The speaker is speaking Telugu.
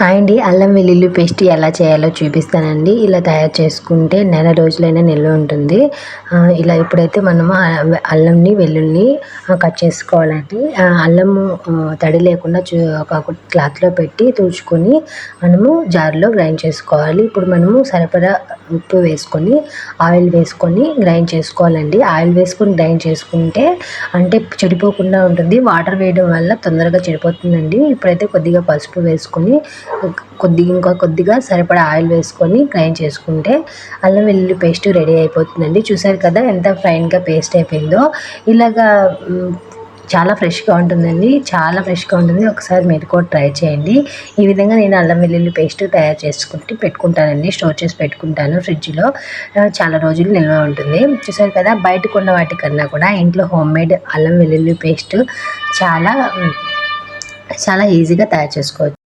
హాయ్ అండి. అల్లం వెల్లుల్లి పేస్ట్ ఎలా చేయాలో చూపిస్తానండి. ఇలా తయారు చేసుకుంటే నెల రోజులైనా నిల్వ ఉంటుంది. ఇలా ఇప్పుడైతే మనము అల్లంని వెల్లుల్లి కట్ చేసుకోవాలండి. అల్లము తడి లేకుండా చూ ఒక క్లాత్లో పెట్టి తుడుచుకొని మనము జార్లో గ్రైండ్ చేసుకోవాలి. ఇప్పుడు మనము సరిపడా ఉప్పు వేసుకొని ఆయిల్ వేసుకొని గ్రైండ్ చేసుకోవాలండి. ఆయిల్ వేసుకొని గ్రైండ్ చేసుకుంటే అంటే చెడిపోకుండా ఉంటుంది. వాటర్ వేయడం వల్ల తొందరగా చెడిపోతుందండి. ఇప్పుడైతే కొద్దిగా పసుపు వేసుకొని కొద్దిగా ఇంకా కొద్దిగా సరిపడా ఆయిల్ వేసుకొని గ్రైండ్ చేసుకుంటే అల్లం వెల్లుల్లి పేస్ట్ రెడీ అయిపోతుందండి. చూసారు కదా ఎంత ఫైన్గా పేస్ట్ అయిపోయిందో. ఇలాగా చాలా ఫ్రెష్గా ఉంటుందండి. చాలా ఫ్రెష్గా ఉంటుంది. ఒకసారి మీరు కూడా ట్రై చేయండి. ఈ విధంగా నేను అల్లం వెల్లుల్లి పేస్ట్ తయారు చేసుకుంటే పెట్టుకుంటానండి. స్టోర్ చేసి పెట్టుకుంటాను ఫ్రిడ్జ్లో. చాలా రోజులు నిల్వ ఉంటుంది. చూసారు కదా బయట కొన్న వాటికన్నా కూడా ఇంట్లో హోమ్ మేడ్ అల్లం వెల్లుల్లి పేస్ట్ చాలా చాలా ఈజీగా తయారు చేసుకోవచ్చు.